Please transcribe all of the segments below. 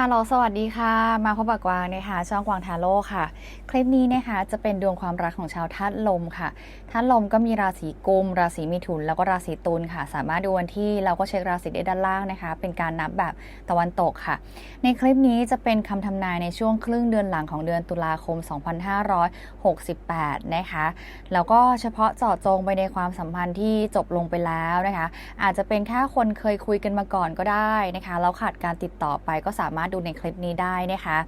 ฮัลโหลสวัสดีค่ะ มาพบกับกวางนะคะช่องกวางทาโร่ค่ะ คลิปนี้นะคะจะเป็นดวงความรักของชาวธาตุลมค่ะธาตุลมก็มีราศีกุม ราศีมิถุน แล้วก็ราศีตุลค่ะ สามารถดูวันที่เราก็เช็คราศีได้ด้านล่างนะคะ เป็นการนับแบบตะวันตกค่ะ ในคลิปนี้จะเป็นคำทำนายในช่วงครึ่งเดือนหลังของเดือนตุลาคม 2568 นะคะแล้วก็เฉพาะเจาะจงไปในความสัมพันธ์ที่จบลงไปแล้วนะคะ อาจจะเป็นแค่คนเคยคุยกันมาก่อนก็ได้นะคะแล้วขาดการติดต่อไปก็สามารถดูในคลิปนี้ได้นะคะ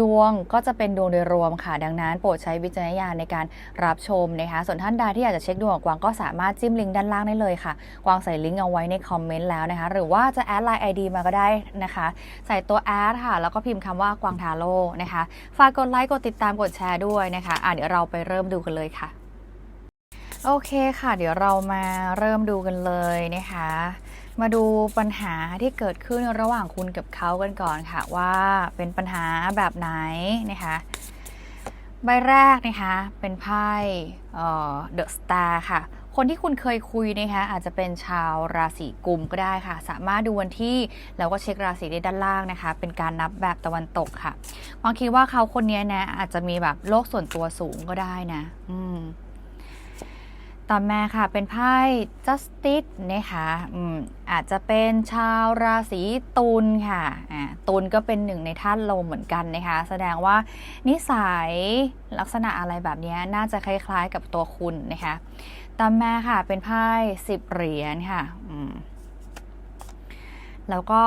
ดวงก็จะเป็นดวงโดยรวมค่ะ ดังนั้นโปรดใช้วิจารณญาณในการรับชมนะคะ ส่วนท่านใดที่อยากจะเช็คดวงกวางก็สามารถจิ้มลิงก์ด้านล่างได้เลยค่ะ กวางใส่ลิงก์เอาไว้ในคอมเมนต์แล้วนะคะ หรือว่าจะแอดไลน์ ID มาก็ได้นะคะ ใส่ตัวแอดค่ะ แล้วก็พิมพ์คำว่ากวางทาโร่นะคะ ฝากกดไลค์กดติดตามกดแชร์ด้วยนะคะอะเดี๋ยวเราไปเริ่มดูกันเลยค่ะ โอเคค่ะ เดี๋ยวเรามาเริ่มดูกันเลยนะคะ มาดูปัญหาที่เกิดขึ้นระหว่างคุณกับเขากันก่อนค่ะว่าเป็นปัญหาแบบไหนนะคะใบแรกนะคะเป็นไพ่เดอะสตาร์ค่ะ คนที่คุณเคยคุยนะคะอาจจะเป็นชาวราศีกุมก็ได้ค่ะ สามารถดูวันที่แล้วก็เช็คราศีได้ด้านล่างนะคะ เป็นการนับแบบตะวันตกค่ะบางคิดว่าเขาคนนี้นะอาจจะมีแบบโลกส่วนตัวสูงก็ได้นะ อืม ต่อมาค่ะเป็นไพ่ justice นะคะอืมอาจจะเป็นชาวราศีตุลค่ะอ่าตุลก็เป็นหนึ่งในธาตุลมเหมือนกันนะคะ แสดงว่านิสัยลักษณะอะไรแบบนี้น่าจะคล้ายๆกับตัวคุณนะคะต่อมาค่ะเป็นไพ่สิบเหรียญค่ะอืม แล้วก็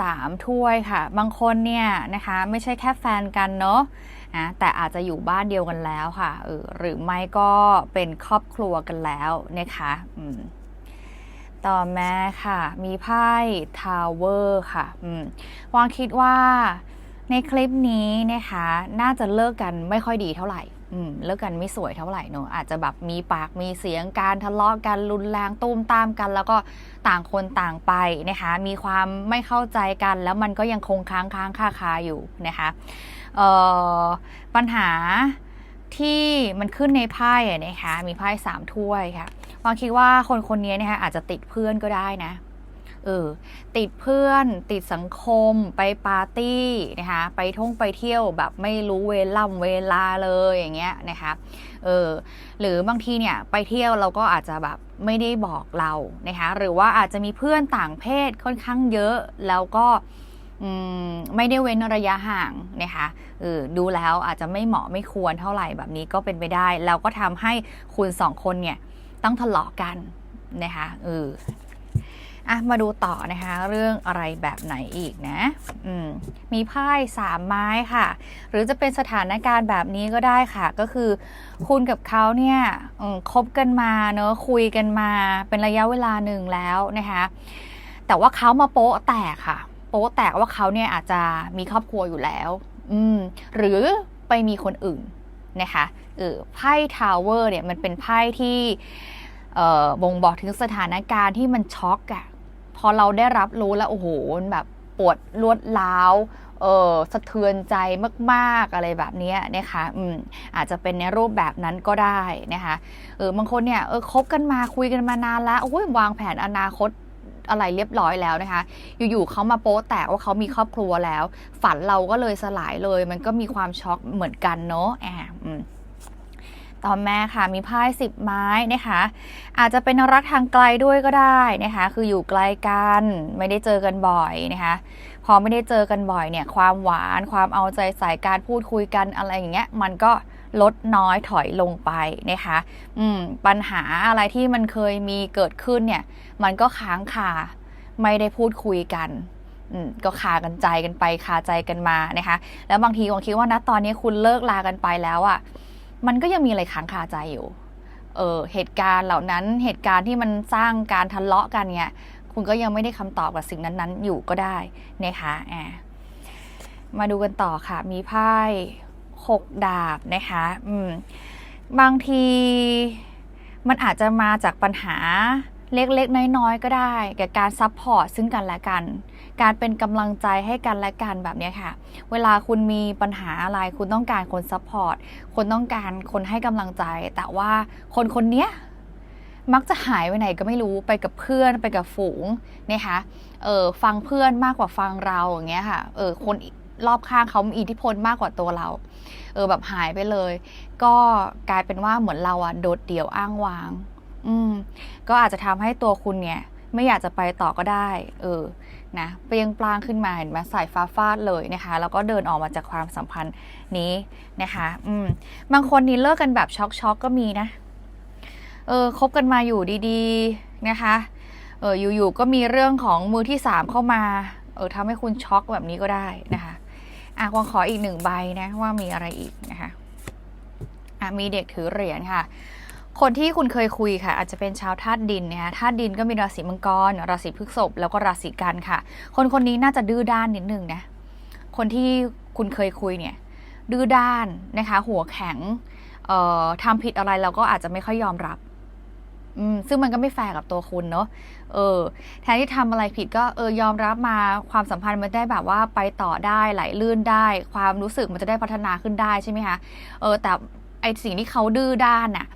สามถ้วยค่ะ บางคนเนี่ยนะคะไม่ใช่แค่แฟนกันเนาะนะแต่อาจจะอยู่บ้านเดียวกันแล้วค่ะออหรือไม่ก็เป็นครอบครัวกันแล้วนะคะต่อมาค่ะ มีไพ่ทาวเวอร์ค่ะวางคิดว่าในคลิปนี้นะคะ น่าจะเลิกกันไม่ค่อยดีเท่าไหร่ เลิกกันไม่สวยเท่าไหร่เนอะอาจจะแบบมีปากมีเสียงการทะเลาะกันรุนแรงตุ้มตามกัน แล้วก็ต่างคนต่างไปนะคะ มีความไม่เข้าใจกัน แล้วมันก็ยังคงค้างค้างคาคาอยู่นะคะปัญหาที่มันขึ้นในไพ่นะคะมีไพ่สามถ้วยค่ะวางคิดว่าคนคนนี้นะคะอาจจะติดเพื่อนก็ได้นะ เออติดเพื่อนติดสังคมไปปาร์ตี้นะคะไปท่องไปเที่ยวแบบไม่รู้เวล่ำเวลาเลยอย่างเงี้ยนะคะเออหรือบางทีเนี่ยไปเที่ยวเราก็อาจจะแบบไม่ได้บอกเรานะคะหรือว่าอาจจะมีเพื่อนต่างเพศค่อนข้างเยอะแล้วก็ไม่ได้เว้นระยะห่างนะคะเออดูแล้วอาจจะไม่เหมาะไม่ควรเท่าไหร่แบบนี้ก็เป็นไปได้ แล้วก็ทำให้คุณสองคนเนี่ยต้องทะเลาะกันนะคะเออ อะมาดูต่อนะคะเรื่องอะไรแบบไหนอีกนะอืมมีไพ่สามไม้ค่ะ หรือจะเป็นสถานการณ์แบบนี้ก็ได้ค่ะ ก็คือคุณกับเขาเนี่ยคบกันมาเนอะคุยกันมาเป็นระยะเวลาหนึ่งแล้วนะคะแต่ว่าเขามาโป๊ะแตกค่ะ โป๊ะแตกว่าเขาเนี่ยอาจจะมีครอบครัวอยู่แล้ว อืมหรือไปมีคนอื่นนะคะเออไพ่ทาวเวอร์เนี่ยมันเป็นไพ่ที่บ่งบอกถึงสถานการณ์ที่มันช็อกอะ พอเราได้รับรู้แล้วโอ้โหมันแบบปวดรวดร้าวเออสะเทือนใจมากๆอะไรแบบนี้นะคะอืมอาจจะเป็นในรูปแบบนั้นก็ได้นะคะเออบางคนเนี่ยเออคบกันมาคุยกันมานานแล้วโอ้ยวางแผนอนาคตอะไรเรียบร้อยแล้วนะคะ อยู่ๆเขามาโป๊แตกว่าเขามีครอบครัวแล้ว ฝันเราก็เลยสลายเลย มันก็มีความช็อกเหมือนกันเนาะอ่าอืม ต่อมาค่ะ มีไพ่สิบไม้นะคะ อาจจะเป็นรักทางไกลด้วยก็ได้นะคะ คืออยู่ไกลกัน ไม่ได้เจอกันบ่อยนะคะ พอไม่ได้เจอกันบ่อยเนี่ย ความหวาน ความเอาใจใส่การพูดคุยกันอะไรอย่างเงี้ย มันก็ลดน้อยถอยลงไปนะคะ อืม ปัญหาอะไรที่มันเคยมีเกิดขึ้นเนี่ย มันก็ค้างคา ไม่ได้พูดคุยกันอืมก็คากันใจกันไปคาใจกันมานะคะ แล้วบางทีผมคิดว่านะตอนนี้คุณเลิกลากันไปแล้วอะ่ะ มันก็ยังมีอะไรค้างคาใจอยู่ เออเหตุการณ์เหล่านั้นเหตุการณ์ที่มันสร้างการทะเลาะกันเนี่ย คุณก็ยังไม่ได้คำตอบกับสิ่งนั้นๆ อยู่ก็ได้นะคะอ่ามาดูกันต่อค่ะ มีไพ่หกดาบนะคะอืมบางทีมันอาจจะมาจากปัญหาเล็กๆ น้อยๆ ก็ได้กับการซัพพอร์ตซึ่งกันและกัน การเป็นกำลังใจให้กันและกันแบบนี้ค่ะ เวลาคุณมีปัญหาอะไรคุณต้องการคนซัพพอร์ตคุณต้องการคนให้กำลังใจ แต่ว่าคนคนเนี้ยมักจะหายไปไหนก็ไม่รู้ไปกับเพื่อนไปกับฝูงนะคะเออฟังเพื่อนมากกว่าฟังเราอย่างเงี้ยค่ะเออคนรอบข้างเขามีอิทธิพลมากกว่าตัวเรา เออแบบหายไปเลย ก็กลายเป็นว่าเหมือนเราอะโดดเดี่ยวอ้างว้าง อืมก็อาจจะทำให้ตัวคุณเนี่ย ไม่อยากจะไปต่อก็ได้ เออ นะเปรียงปลางขึ้นมาเห็นไหมใส่ฟ้าฟาดเลยนะคะ แล้วก็เดินออกมาจากความสัมพันธ์นี้นะคะ อืมบางคนนี่เลิกกันแบบช็อกช็อกก็มีนะ เออคบกันมาอยู่ดีๆนะคะ เอออยู่ๆก็มีเรื่องของมือที่สามเข้ามา เออทำให้คุณช็อกแบบนี้ก็ได้นะคะ อะวางขออีกหนึ่งใบนะว่ามีอะไรอีกนะคะ อะมีเด็กถือเหรียญค่ะ คนที่คุณเคยคุยค่ะ อาจจะเป็นชาวธาตุดินนะคะธาตุดินก็มีราศีมังกร ราศีพฤษภแล้วก็ราศีกันค่ะ คนคนนี้น่าจะดื้อด้านนิดนึงนะคนที่คุณเคยคุยเนี่ยดื้อด้านนะคะ หัวแข็งเอ่อทำผิดอะไรเราก็อาจจะไม่ค่อยยอมรับอืมซึ่งมันก็ไม่แฟร์กับตัวคุณเนาะ เออ แทนที่ทำอะไรผิดก็เออยอมรับมาความสัมพันธ์มันได้แบบว่าไปต่อได้ไหลลื่นได้ ความรู้สึกมันจะได้พัฒนาขึ้นได้ใช่ไหมคะ เออ แต่ไอสิ่งที่เขาดื้อด้านน่ะ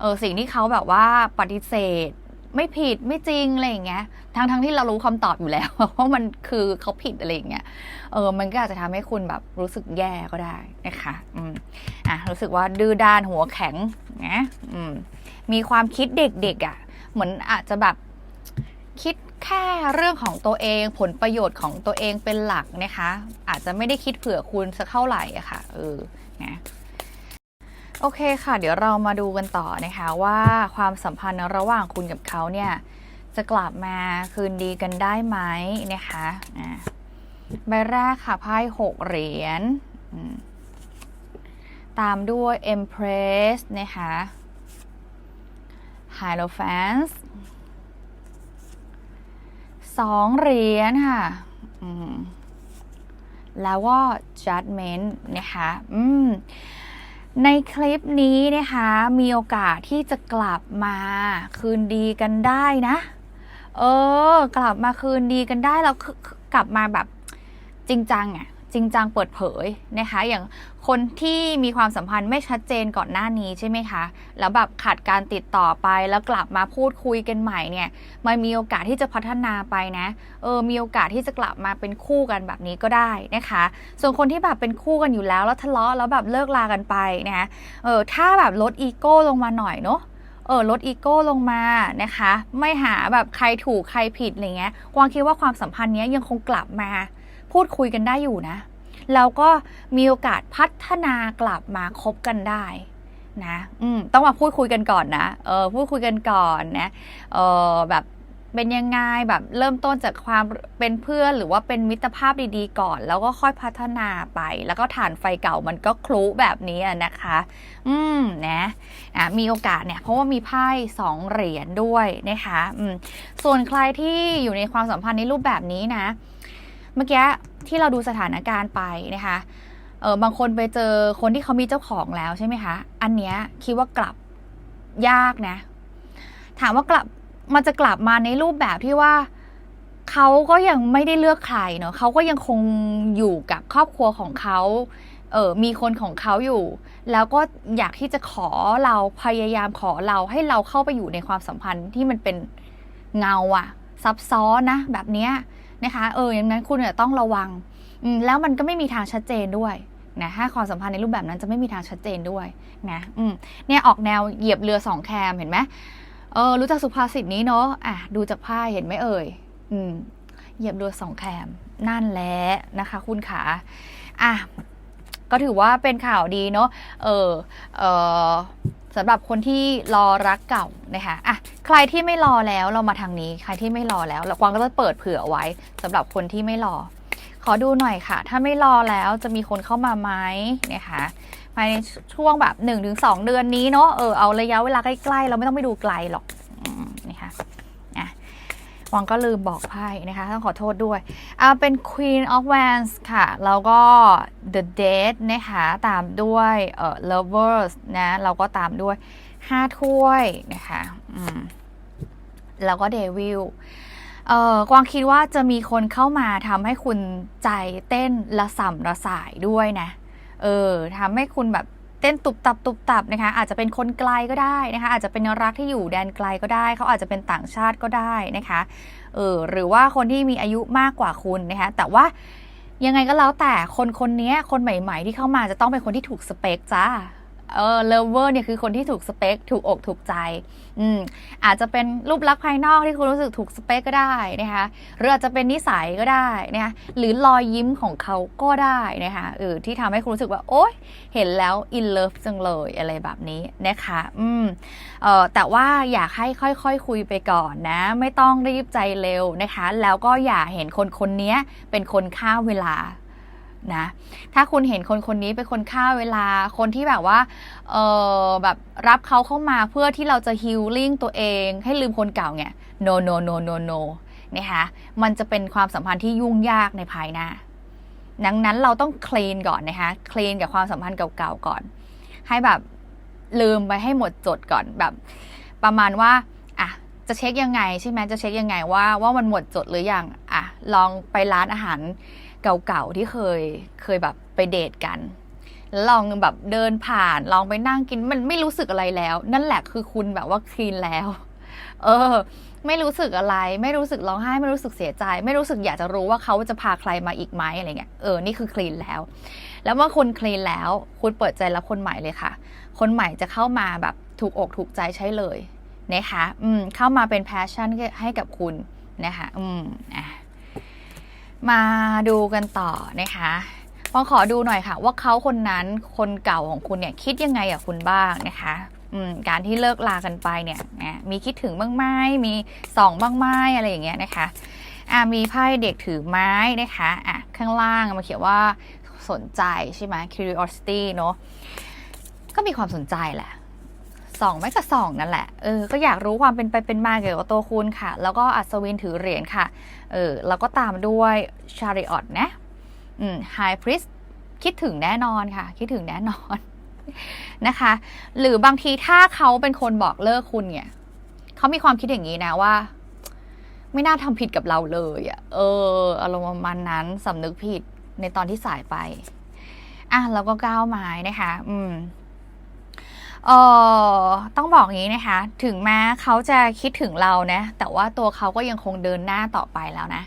เออสิ่งที่เขาแบบว่าปฏิเสธ ไม่ผิดไม่จริงอะไรอย่างเงี้ยทั้งทั้งที่เรารู้คำตอบอยู่แล้วว่ามันคือเขาผิดอะไรอย่างเงี้ยเออมันก็อาจจะทำให้คุณแบบรู้สึกแย่ก็ได้นะคะอืมอะรู้สึกว่าดื้อด้านหัวแข็งนะอืมมีความคิดเด็กๆอะ่ะ เหมือนอาจจะแบบคิดแค่เรื่องของตัวเองผลประโยชน์ของตัวเองเป็นหลักนะคะ อาจจะไม่ได้คิดเผื่อคุณสักเท่าไหร่อะค่ะเออนะ โอเคค่ะ เดี๋ยวเรามาดูกันต่อนะคะว่าความสัมพันธ์ระหว่างคุณกับเขาเนี่ย จะกลับมาคืนดีกันได้ไหมนะคะใบแรกค่ะไพ่หกเหรียญตามด้วย Empress นะคะ Hierophant สองเหรียญค่ะแล้วก็ Judgment นะคะ อืม ในคลิปนี้นะคะมีโอกาสที่จะกลับมาคืนดีกันได้นะ เออ กลับมาคืนดีกันได้แล้วกลับมาแบบจริงจังอะ จริงจังเปิดเผยนะคะ อย่างคนที่มีความสัมพันธ์ไม่ชัดเจนก่อนหน้านี้ใช่ไหมคะ แล้วแบบขาดการติดต่อไปแล้วกลับมาพูดคุยกันใหม่เนี่ยมันมีโอกาสที่จะพัฒนาไปนะเออมีโอกาสที่จะกลับมาเป็นคู่กันแบบนี้ก็ได้นะคะ ส่วนคนที่แบบเป็นคู่กันอยู่แล้วแล้วทะเลาะแล้วแบบเลิกลากันไปนะคะเออถ้าแบบลดอีโก้ลงมาหน่อยเนาะเออลดอีโก้ลงมานะคะ ไม่หาแบบใครถูกใครผิดอะไรเงี้ยกวางคิดว่าความสัมพันธ์เนี้ยยังคงกลับมา พูดคุยกันได้อยู่นะ แล้วก็มีโอกาสพัฒนากลับมาคบกันได้นะอืมต้องมาพูดคุยกันก่อนนะเออพูดคุยกันก่อนนะเออแบบเป็นยังไงแบบเริ่มต้นจากความเป็นเพื่อนหรือว่าเป็นมิตรภาพดีๆ ก่อน แล้วก็ค่อยพัฒนาไป แล้วก็ฐานไฟเก่ามันก็คลุแบบนี้นะคะ อืมนะอะมีโอกาสเนี่ย เพราะว่ามีไพ่สองเหรียญด้วยนะคะอืมส่วนใครที่อยู่ในความสัมพันธ์ในรูปแบบนี้นะ เมื่อกี้ที่เราดูสถานการณ์ไปนะคะเออบางคนไปเจอคนที่เขามีเจ้าของแล้วใช่ไหมคะ อันเนี้ยคิดว่ากลับยากนะ ถามว่ากลับมันจะกลับมาในรูปแบบที่ว่าเขาก็ยังไม่ได้เลือกใครเนาะเขาก็ยังคงอยู่กับครอบครัวของเขาเออมีคนของเขาอยู่ แล้วก็อยากที่จะขอเราพยายามขอเราให้เราเข้าไปอยู่ในความสัมพันธ์ที่มันเป็นเงาอะซับซ้อนนะ แบบเนี้ย นะคะเอออย่างนั้นคุณเนี่ยต้องระวังแล้วมันก็ไม่มีทางชัดเจนด้วยนะถ้าความสัมพันธ์ในรูปแบบนั้นจะไม่มีทางชัดเจนด้วยนะเนี่ยออกแนวเหยียบเรือสองแคมเห็นไหมเออรู้จักสุภาษิตนี้เนาะอะดูจากไพ่เห็นไหมเอ่ยอืมเหยียบเรือสองแคมนั่นแหละนะคะ คุณขาอะก็ถือว่าเป็นข่าวดีเนาะเออเออ สำหรับคนที่รอรักเก่านะคะอะใครที่ไม่รอแล้วเรามาทางนี้ ใครที่ไม่รอแล้วเรากวางก็จะเปิดเผื่อไว้สำหรับคนที่ไม่รอ ขอดูหน่อยค่ะ ถ้าไม่รอแล้วจะมีคนเข้ามาไหมนะคะภายในช่วงแบบ1นถึงสเดือนนี้เนาะเออเอาระยะเวลาใกล้ๆ เราไม่ต้องไปดูไกลหรอก วังก็ลืมบอกไพ่นะคะ ต้องขอโทษด้วยเอาเป็น Queen of Wands ค่ะ แล้วก็ The Dead นะคะ ตามด้วยเอ่อ Lovers นะแล้วก็ตามด้วย 5 ถ้วยนะคะอืมแล้วก็ Devil เอ่อกวางคิดว่าจะมีคนเข้ามาทำให้คุณใจเต้นระส่ำระสายด้วยนะ เออทำให้คุณแบบ เต้นตุบตับตุบตับนะคะอาจจะเป็นคนไกลก็ได้นะคะอาจจะเป็นรักที่อยู่แดนไกลก็ได้ เขาอาจจะเป็นต่างชาติก็ได้นะคะเออหรือว่าคนที่มีอายุมากกว่าคุณนะคะแต่ว่ายังไงก็แล้วแต่คนคนนี้คนใหม่ ๆ ที่เข้ามาจะต้องเป็นคนที่ถูกสเปคจ้า เออเลเวอร์เนี่ยคือคนที่ถูกสเปค ถูกอกถูกใจ อืมอาจจะเป็นรูปลักษณ์ภายนอกที่คุณรู้สึกถูกสเปคก็ได้นะคะหรืออาจจะเป็นนิสัยก็ได้นะคะหรือรอยยิ้มของเขาก็ได้นะคะเออที่ทำให้คุณรู้สึกว่า โอ๊ยเห็นแล้วอินเลิฟจังเลยอะไรแบบนี้นะคะอืมเออแต่ว่าอยากให้ค่อยๆคคุยไปก่อนนะ ไม่ต้องรีบใจเร็วนะคะ แล้วก็อย่าเห็นคนคนนี้เป็นคนฆ่าเวลา นะ ถ้าคุณเห็นคนคนนี้เป็นคนฆ่าเวลา คนที่แบบว่า เออแบบรับเขาเข้ามาเพื่อที่เราจะฮิลลิ่งตัวเอง ให้ลืมคนเก่าเนี่ย no no no no no นะคะมันจะเป็นความสัมพันธ์ที่ยุ่งยากในภายหน้า ดังนั้นเราต้องเคลีนก่อนนะคะ เคลีนกับความสัมพันธ์เก่าๆก่อน ให้แบบลืมไปให้หมดจดก่อนแบบ ประมาณว่าอะจะเช็คยังไงใช่ไหมจะเช็คยังไงว่าว่ามันหมดจดหรือยังอะลองไปร้านอาหาร เก่าๆที่เคยเคยแบบไปเดทกันแล้วลองแบบเดินผ่านลองไปนั่งกินมันไม่รู้สึกอะไรแล้ว นั่นแหละคือคุณแบบว่าคลีนแล้ว เออ ไม่รู้สึกอะไร ไม่รู้สึกร้องไห้ ไม่รู้สึกเสียใจ ไม่รู้สึกอยากจะรู้ว่าเขาจะพาใครมาอีกไหมอะไรเงี้ยเออนี่คือคลีนแล้ว แล้วเมื่อคุณคลีนแล้ว คุณเปิดใจรับคนใหม่เลยค่ะ คนใหม่จะเข้ามาแบบถูกอกถูกใจใช้เลยนะคะอืมเข้ามาเป็นแพชชั่นให้กับคุณนะคะอืมอะ มาดูกันต่อนะคะลองขอดูหน่อยค่ะ ว่าเขาคนนั้นคนเก่าของคุณเนี่ยคิดยังไงกับคุณบ้างนะคะการที่เลิกลากันไปเนี่ยนะมีคิดถึงบ้างไหมมีส่องบ้างไหมอะไรอย่างเงี้ยนะคะอ่ามีไพ่เด็กถือไม้นะคะอะข้างล่างมาเขียนว่าสนใจใช่ไหม curiosity เนอะก็มีความสนใจแหละ สองไม่ก็ส่องนั่นแหละ เออ ก็อยากรู้ความเป็นไปเป็นมาเกี่ยวกับตัวคุณค่ะ แล้วก็อัศวินถือเหรียญค่ะ เออ แล้วก็ตามด้วยชาริออตนะอืมไฮพริสคิดถึงแน่นอนค่ะ คิดถึงแน่นอนนะคะ หรือบางทีถ้าเขาเป็นคนบอกเลิกคุณเนี่ยเขามีความคิดอย่างนี้นะว่า ไม่น่าทำผิดกับเราเลยอะ่ะ เออ อารมณ์ประมาณนั้นสำนึกผิดในตอนที่สายไป อะแล้วก็ก้าวไม้นะคะ อืม เออต้องบอกงี้นะคะ ถึงแม้เขาจะคิดถึงเรานะ แต่ว่าตัวเขาก็ยังคงเดินหน้าต่อไปแล้วนะ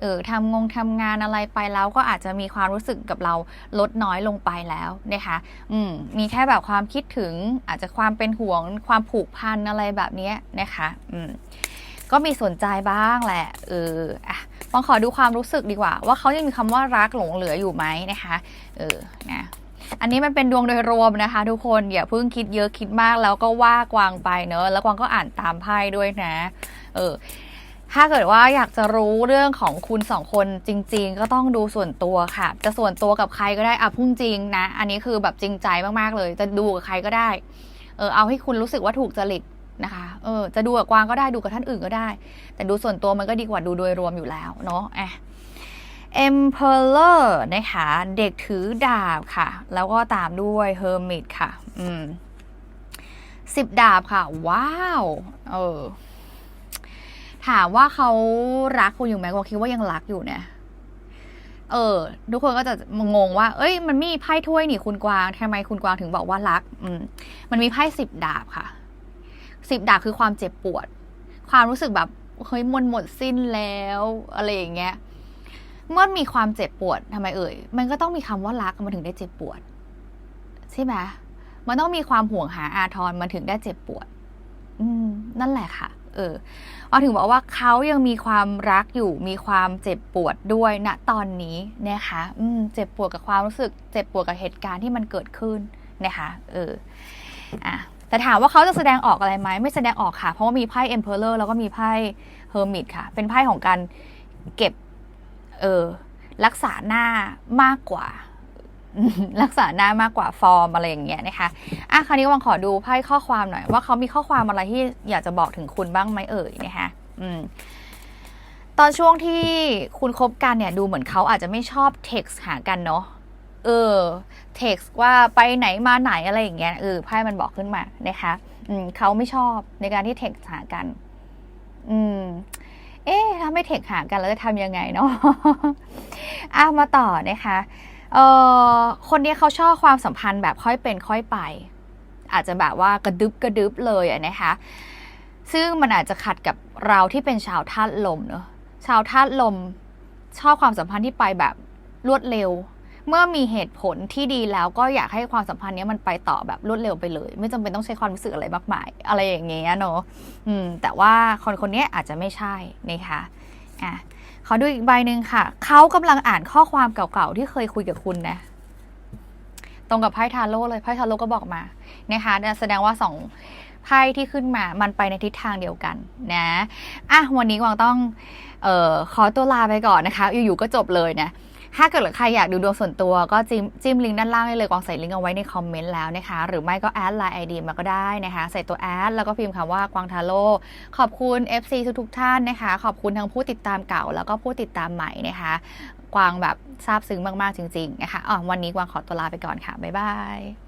เออทำงงทำงานอะไรไปแล้วก็อาจจะมีความรู้สึกกับเราลดน้อยลงไปแล้วนะคะ อืม มีแค่แบบความคิดถึง อาจจะความเป็นห่วง ความผูกพันอะไรแบบนี้นะคะ อืม ก็มีสนใจบ้างแหละ เอออะลองขอดูความรู้สึกดีกว่า ว่าเขายังมีคำว่ารักหลงเหลืออยู่ไหมนะคะ เออ นะ อันนี้มันเป็นดวงโดยรวมนะคะ ทุกคนอย่าเพิ่งคิดเยอะคิดมากแล้วก็ว่ากวางไปเนอะแล้วกวางก็อ่านตามไพ่ด้วยนะ เออถ้าเกิดว่าอยากจะรู้เรื่องของคุณสองคนจริง ๆ ก็ต้องดูส่วนตัวค่ะ จะส่วนตัวกับใครก็ได้อะพุ่งจริงนะ อันนี้คือแบบจริงใจมากๆเลย จะดูกับใครก็ได้ เออเอาให้คุณรู้สึกว่าถูกจริตนะคะ เออ จะดูกับกวางก็ได้ดูกับท่านอื่นก็ได้ แต่ดูส่วนตัวมันก็ดีกว่าดูโดยรวมอยู่แล้วเนาะอะ Emperor นะคะ เด็กถือดาบค่ะ แล้วก็ตามด้วย Hermit ค่ะ อืมสิบดาบค่ะ ว้าว เออ ถามว่าเขารักคุณอยู่ไหมก็คิดว่ายังรักอยู่เนี่ยเออ ทุกคนก็จะงงว่า เอ้ย มันมีไพ่ถ้วยนี่คุณกวางทำไมคุณกวางถึงบอกว่ารัก อืม มันมีไพ่สิบดาบค่ะ สิบดาบคือความเจ็บปวด ความรู้สึกแบบ เฮ้ยมันหมดสิ้นแล้ว อะไรอย่างเงี้ย เมื่อมีความเจ็บปวดทำไมเอ่ย มันก็ต้องมีคำว่ารักมันถึงได้เจ็บปวด ใช่ไหมมันต้องมีความห่วงหาอาทรมันถึงได้เจ็บปวด อืม นั่นแหละค่ะ เออเอาถึงบอกว่าเขายังมีความรักอยู่ มีความเจ็บปวดด้วยณตอนนี้นะคะ อืม เจ็บปวดกับความรู้สึก เจ็บปวดกับเหตุการณ์ที่มันเกิดขึ้นนะคะ เออ อะแต่ถามว่าเขาจะแสดงออกอะไรไหมไม่แสดงออกค่ะ เพราะว่ามีไพ่ Emperor แล้วก็มีไพ่ Hermit ค่ะ เป็นไพ่ของการเก็บ เออ รักษาหน้ามากกว่า รักษาหน้ามากกว่าฟอร์มอะไรอย่างเงี้ยนะคะอะคราวนี้วังขอดูไพ่ข้อความหน่อย ว่าเขามีข้อความอะไรที่อยากจะบอกถึงคุณบ้างไหมเอ่ยนะคะอืมตอนช่วงที่คุณคบกันเนี่ยดูเหมือนเขาอาจจะไม่ชอบเท็กซ์หากันเนาะเออเท็กซ์ว่าไปไหนมาไหนอะไรอย่างเงี้ยเออไพ่มันบอกขึ้นมานะคะ อืมเขาไม่ชอบในการที่เท็กซ์หากัน อืม เอ๊ะถ้าไม่เท็กซ์หากันแล้วจะทำยังไงเนาะอะมาต่อนะคะเออคนนี้เขาชอบความสัมพันธ์แบบค่อยเป็นค่อยไป อาจจะแบบว่ากระดึบกระดึบเลยอะนะคะ ซึ่งมันอาจจะขัดกับเราที่เป็นชาวธาตุลมเนอะชาวธาตุลมชอบความสัมพันธ์ที่ไปแบบรวดเร็ว เมื่อมีเหตุผลที่ดีแล้วก็อยากให้ความสัมพันธ์นี้มันไปต่อแบบรวดเร็วไปเลย ไม่จำเป็นต้องใช้ความรู้สึกอะไรมากมาย อะไรอย่างเงี้ยเนอะอืมแต่ว่าคนคนนี้อาจจะไม่ใช่นะคะอะขอดูอีกใบหนึ่งค่ะ เขากำลังอ่านข้อความเก่าๆที่เคยคุยกับคุณนะตรงกับไพ่ทาโร่เลยไพ่ทาโร่ก็บอกมานะคะเนี่ยแสดงว่าสองไพ่ที่ขึ้นมา มันไปในทิศทางเดียวกันนะ อะ วันนี้กวางต้องออขอตัวลาไปก่อนนะคะ อยู่ๆ ก็จบเลยนะ ถ้าเกิดใครอยากดูดวงส่วนตัวก็จิ้มจิ้มลิงก์ด้านล่างได้เลยกวางใส่ลิงก์เอาไว้ในคอมเมนต์แล้วนะคะ หรือไม่ก็แอดไลน์ไอดีมาก็ได้นะคะ ใส่ตัวแอดแล้วก็พิมพ์คำว่ากวางทาโร่ขอบคุณ FC ทุกๆท่านนะคะ ขอบคุณทั้งผู้ติดตามเก่า แล้วก็ผู้ติดตามใหม่นะคะ กวางแบบซาบซึ้งมากๆจริงๆนะคะอ๋อวันนี้กวางขอตัวลาไปก่อนค่ะบ๊ายบาย